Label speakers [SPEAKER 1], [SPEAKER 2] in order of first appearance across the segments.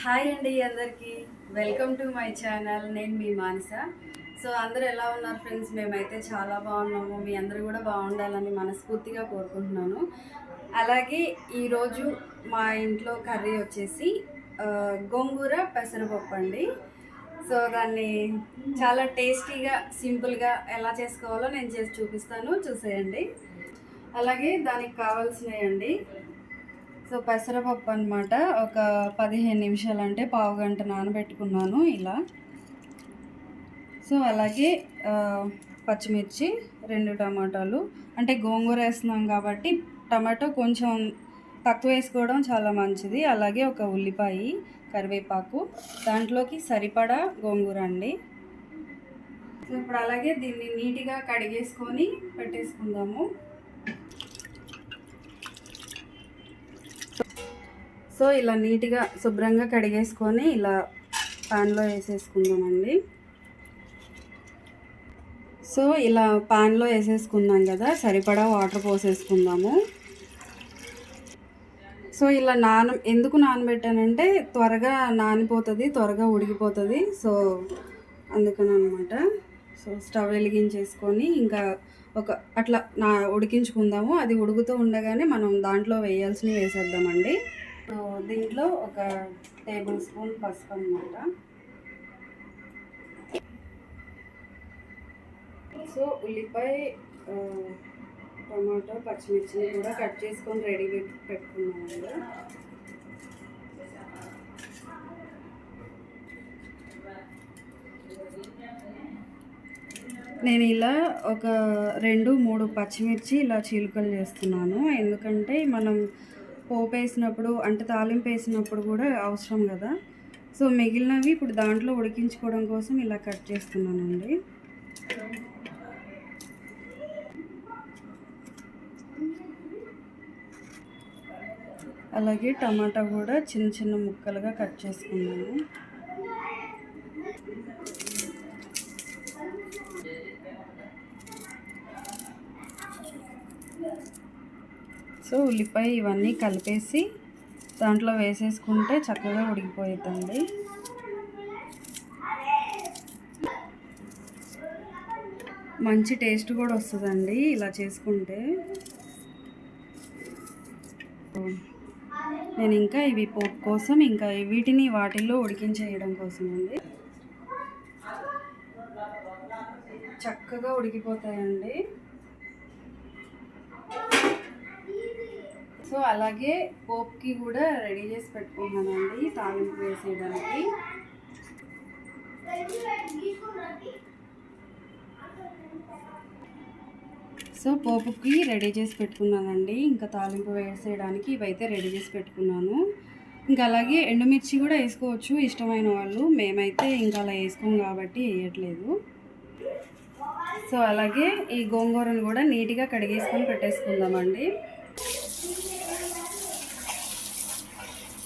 [SPEAKER 1] Hi అండి అందరికీ. Welcome to my channel నేను మీ మానస. సో అందరూ ఎలా ఉన్నారు ఫ్రెండ్స్ మేమైతే చాలా బాగున్నాము. మీ అందరూ కూడా బాగుండాలని మనస్ఫూర్తిగా కోరుకుంటున్నాను. అలాగే ఈరోజు మా ఇంట్లో కర్రీ వచ్చేసి గోంగూర పెసరపప్పు అండి. సో దాన్ని చాలా టేస్టీగా సింపుల్గా ఎలా చేసుకోవాలో నేను చేసి చూపిస్తాను. చూసేయండి. అలాగే దానికి కావాల్సినవి అండి. సో పెసరపప్పు అనమాట ఒక పదిహేను నిమిషాలు అంటే పావు గంట నానబెట్టుకున్నాను ఇలా. సో అలాగే పచ్చిమిర్చి రెండు టమాటాలు. అంటే గోంగూర వేస్తున్నాం కాబట్టి టమాటో కొంచెం తక్కువ వేసుకోవడం చాలా మంచిది. అలాగే ఒక ఉల్లిపాయ కరివేపాకు. దాంట్లోకి సరిపడా గోంగూర అండి. సో ఇప్పుడు అలాగే దీన్ని నీట్గా కడిగేసుకొని పెట్టేసుకుందాము. సో ఇలా నీట్గా శుభ్రంగా కడిగేసుకొని ఇలా పాన్లో వేసేసుకుందామండి. సో ఇలా పాన్లో వేసేసుకుందాం కదా సరిపడా వాటర్ పోసేసుకుందాము. సో ఇలా నాన ఎందుకు నానబెట్టానంటే త్వరగా నానిపోతుంది త్వరగా ఉడికిపోతుంది సో అందుకని అనమాట సో స్టవ్ వెలిగించేసుకొని ఇంకా ఒక అట్లా నా ఉడికించుకుందాము. అది ఉడుకుతూ ఉండగానే మనం దాంట్లో వేయాల్సినవి వేసేద్దామండి. దీంట్లో ఒక టేబుల్ స్పూన్ పసుపు అనమాట సో ఉల్లిపాయ టమాటో పచ్చిమిర్చిని కూడా కట్ చేసుకొని రెడీ పెట్టుకున్నామండి. నేను ఇలా ఒక రెండు మూడు పచ్చిమిర్చి ఇలా చిలుకలు చేస్తున్నాను. ఎందుకంటే మనం పోపు వేసినప్పుడు అంటే తాలింపు వేసినప్పుడు కూడా అవసరం కదా. సో మిగిలినవి ఇప్పుడు దాంట్లో ఉడికించుకోవడం కోసం ఇలా కట్ చేస్తున్నానండి. అలాగే టమాటా కూడా చిన్న చిన్న ముక్కలుగా కట్ చేసుకున్నాను. సో ఉల్లిపాయ ఇవన్నీ కలిపేసి దాంట్లో వేసేసుకుంటే చక్కగా ఉడికిపోతుందండి మంచి టేస్ట్ కూడా వస్తుందండి ఇలా చేసుకుంటే. నేను ఇంకా ఇవి పోపు కోసం ఇంకా వీటిని వాటిల్లో ఉడికించేయడం కోసం అండి చక్కగా ఉడికిపోతాయండి. సో అలాగే పోప్కి కూడా రెడీ చేసి పెట్టుకున్నానండి తాలింపు వేసేయడానికి. సో పోపుకి రెడీ చేసి పెట్టుకున్నానండి. ఇంకా తాలింపు వేసేయడానికి ఇవైతే రెడీ చేసి పెట్టుకున్నాను. ఇంకా అలాగే ఎండుమిర్చి కూడా వేసుకోవచ్చు ఇష్టమైన వాళ్ళు. మేమైతే ఇంకా అలా వేసుకోం కాబట్టి వేయట్లేదు. సో అలాగే ఈ గోంగూరను కూడా నీట్గా కడిగేసుకొని పెట్టేసుకుందామండి.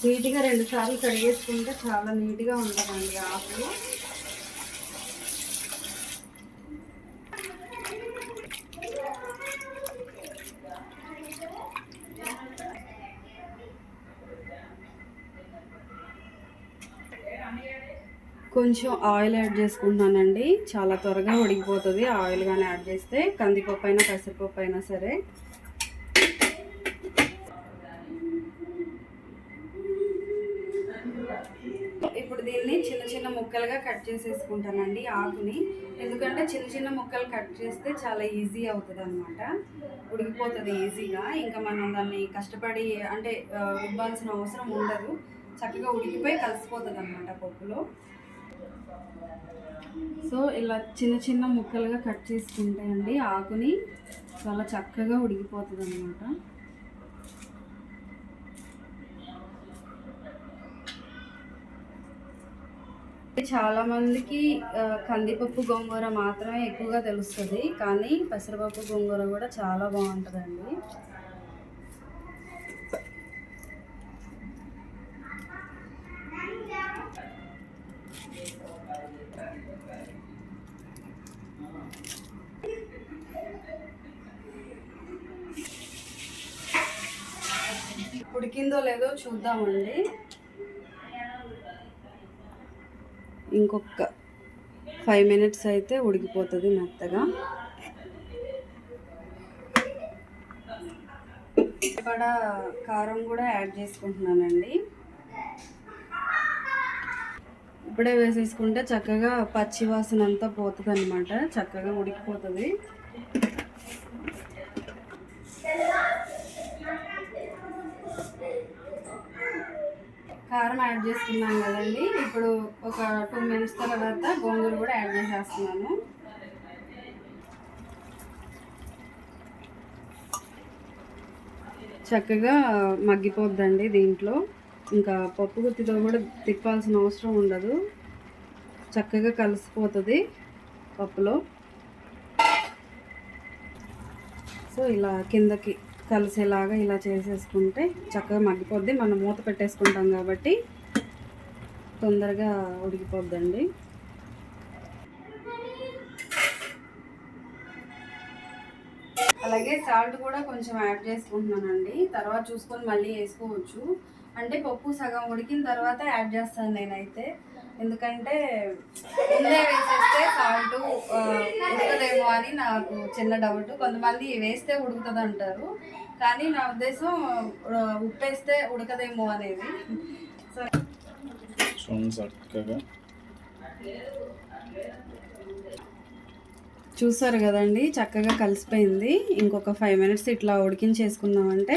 [SPEAKER 1] నీట్గా రెండు సార్లు కడిగేసుకుంటే చాలా నీట్గా ఉంటుందండి ఆకులు. కొంచెం ఆయిల్ యాడ్ చేసుకుంటున్నానండి. చాలా త్వరగా ఉడికిపోతుంది. ఆయిల్ కానీ యాడ్ చేస్తే కందిపప్పు అయినా పెసరపప్పు అయినా సరే ఇప్పుడు దీన్ని చిన్న చిన్న ముక్కలుగా కట్ చేసేసుకుంటానండి ఆకుని. ఎందుకంటే చిన్న చిన్న ముక్కలు కట్ చేస్తే చాలా ఈజీ అవుతుంది అనమాట ఉడికిపోతుంది ఈజీగా. ఇంకా మనం దాన్ని కష్టపడి అంటే ఉబ్బాల్సిన రుబ్బాల్సిన అవసరం ఉండదు. చక్కగా ఉడికిపోయి కలిసిపోతుంది అనమాట పప్పులో. సో ఇలా చిన్న చిన్న ముక్కలుగా కట్ చేసుకుంటే అండి ఆకుని చాలా చక్కగా ఉడికిపోతుంది అనమాట చాలా మందికి కందిపప్పు గోంగూర మాత్రమే ఎక్కువగా తెలుస్తుంది కానీ పెసరపప్పు గోంగూర కూడా చాలా బాగుంటుందండి. ఉడికిందో లేదో చూద్దామండి. ఇంకొక ఫైవ్ మినిట్స్ అయితే ఉడికిపోతుంది మెత్తగా. ఇక్కడ కారం కూడా యాడ్ చేసుకుంటున్నానండి. ఇప్పుడే వేసేసుకుంటే చక్కగా పచ్చి వాసన అంతా పోతుంది అనమాట చక్కగా ఉడికిపోతుంది. కారం యాడ్ చేసుకున్నాం కదండి. ఇప్పుడు ఒక టూ మినిట్స్ తర్వాత గోంగూర కూడా యాడ్ చేసేస్తున్నాను. చక్కగా మగ్గిపోద్దండి దీంట్లో. ఇంకా పప్పు గుత్తితో కూడా తిప్పాల్సిన అవసరం ఉండదు. చక్కగా కలిసిపోతుంది పప్పులో. సో ఇలా కిందకి కలిసేలాగా ఇలా చేసేసుకుంటే చక్కగా మగ్గిపోద్ది. మనం మూత పెట్టేసుకుంటాం కాబట్టి తొందరగా ఉడికిపోద్దండి. అలాగే సాల్ట్ కూడా కొంచెం యాడ్ చేసుకుంటున్నానండి. తర్వాత చూసుకొని మళ్ళీ వేసుకోవచ్చు. అంటే పప్పు సగం ఉడికిన తర్వాత యాడ్ చేస్తాను నేనైతే. ఎందుకంటే ముందే వేసేస్తే సాల్ట్ ఉడకదేమో అని నాకు చిన్న డౌట్ కొంతమంది వేస్తే ఉడుకుతుంది అంటారు కానీ నా ఉద్దేశం ఆ, ఉప్పు వేస్తే ఉడకదేమో అనేది. సో
[SPEAKER 2] చక్కగా.
[SPEAKER 1] చూసారు కదండి చక్కగా కలిసిపోయింది. ఇంకొక ఫైవ్ మినిట్స్ ఇట్లా ఉడికించేసుకున్నామంటే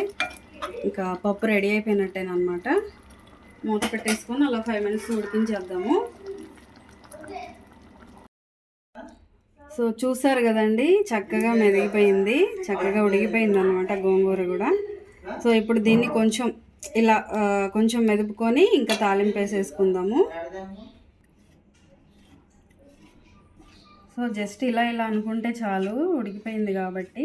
[SPEAKER 1] ఇంకా పప్పు రెడీ అయిపోయినట్టేనమాట మూత పెట్టేసుకొని అలా ఫైవ్ మినిట్స్ ఉడికించేద్దాము సో చూసారు కదండి చక్కగా మెదిగిపోయింది చక్కగా ఉడికిపోయింది అనమాట గోంగూర కూడా. సో ఇప్పుడు దీన్ని కొంచెం ఇలా కొంచెం మెదుపుకొని ఇంకా తాలింపు వేసేసుకుందాము. సో జస్ట్ ఇలా ఇలా అనుకుంటే చాలు ఉడికిపోయింది కాబట్టి.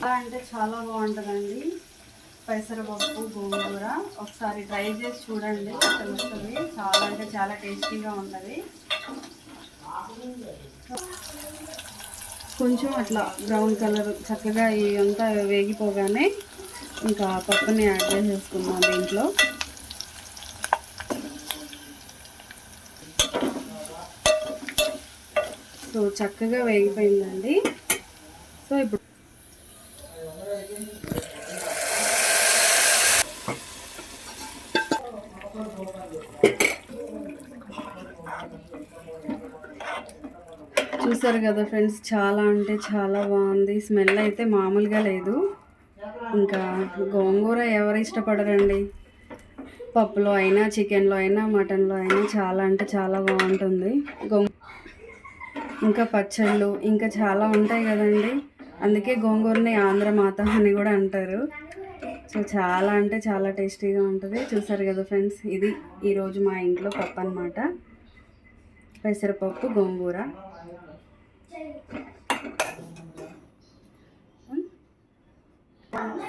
[SPEAKER 1] ఎలా అంటే చాలా బాగుంటుందండి. పెసరపప్పు గోంగూర. ఒకసారి ట్రై చేసి చూడండి. తెలుస్తుంది చాలా అంటే చాలా టేస్టీగా ఉంటుంది. కొంచెం అట్లా బ్రౌన్ కలర్ చక్కగా ఇవంతా వేగిపోగానే ఇంకా పప్పుని యాడ్ చేసేసుకున్నాం దీంట్లో. సో చక్కగా వేగిపోయిందండి. సో ఇప్పుడు చూసారు కదా ఫ్రెండ్స్ చాలా అంటే చాలా బాగుంది. స్మెల్ అయితే మామూలుగా లేదు. ఇంకా గోంగూర ఎవరు ఇష్టపడరండి? పప్పులో అయినా చికెన్లో అయినా మటన్లో అయినా చాలా అంటే చాలా బాగుంటుంది. గోంగూర ఇంకా పచ్చళ్ళు ఇంకా చాలా ఉంటాయి కదండి. అందుకే గోంగూరని ఆంధ్ర మాత అని కూడా అంటారు. సో చాలా అంటే చాలా టేస్టీగా ఉంటుంది. చూసారు కదా ఫ్రెండ్స్ ఇది ఈరోజు మా ఇంట్లో పప్పు అనమాట పెసరపప్పు గోంగూర.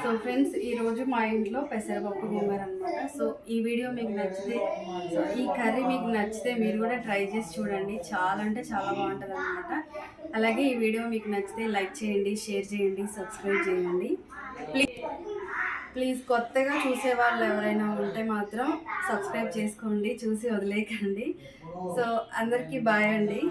[SPEAKER 1] సో ఫ్రెండ్స్ ఈరోజు మా ఇంట్లో పెసరపప్పు గోంగూర అనమాట సో ఈ వీడియో మీకు నచ్చితే సో ఈ కర్రీ మీకు నచ్చితే మీరు కూడా ట్రై చేసి చూడండి. చాలా అంటే చాలా బాగుంటుంది అనమాట అలాగే ఈ వీడియో మీకు నచ్చితే లైక్ చేయండి షేర్ చేయండి సబ్స్క్రైబ్ చేయండి. ప్లీజ్ ప్లీజ్ కొత్తగా చూసే వాళ్ళు ఎవరైనా ఉంటే మాత్రం సబ్స్క్రైబ్ చేసుకోండి చూసి వదిలేయకండి సో అందరికీ బాయ్ అండి.